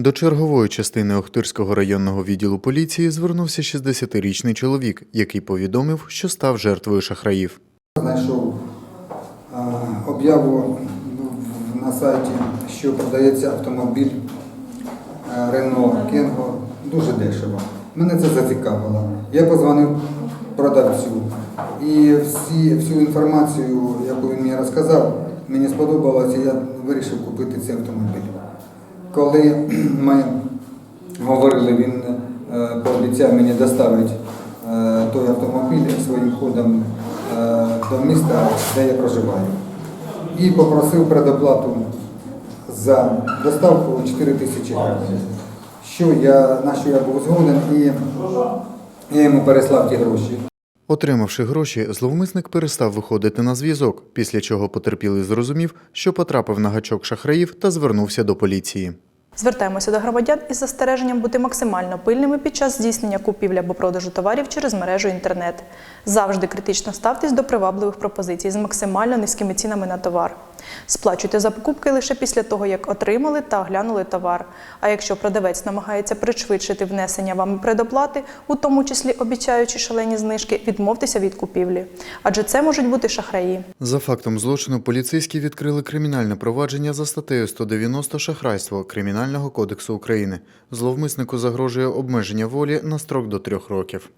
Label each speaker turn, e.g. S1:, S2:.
S1: До чергової частини Охтирського районного відділу поліції звернувся 60-річний чоловік, який повідомив, що став жертвою шахраїв.
S2: Знайшов об'яву на сайті, що продається автомобіль Renault Kengo дуже дешево. Мене це зацікавило. Я позвонив продавцю і всі, всю інформацію, яку він мені розказав, мені сподобалося, я вирішив купити цей автомобіль. Коли ми говорили, він е, пообіцяв мені доставити е, той автомобіль своїм ходом е, до міста, де я проживаю. І попросив предоплату за доставку 4 тисячі гривень. Що я, на що я був згоден і я йому переслав ті гроші.
S1: Отримавши гроші, зловмисник перестав виходити на зв'язок, після чого потерпілий зрозумів, що потрапив на гачок шахраїв та звернувся до поліції.
S3: Звертаємося до громадян із застереженням бути максимально пильними під час здійснення купівлі або продажу товарів через мережу інтернет. Завжди критично ставтесь до привабливих пропозицій з максимально низькими цінами на товар. Сплачуйте за покупки лише після того, як отримали та оглянули товар. А якщо продавець намагається пришвидшити внесення вами предоплати, у тому числі обіцяючи шалені знижки, відмовтеся від купівлі. Адже це можуть бути шахраї.
S1: За фактом злочину поліцейські відкрили кримінальне провадження за статтею 190 шахрайство Кримінального кодексу України. Зловмиснику загрожує обмеження волі на строк до трьох років.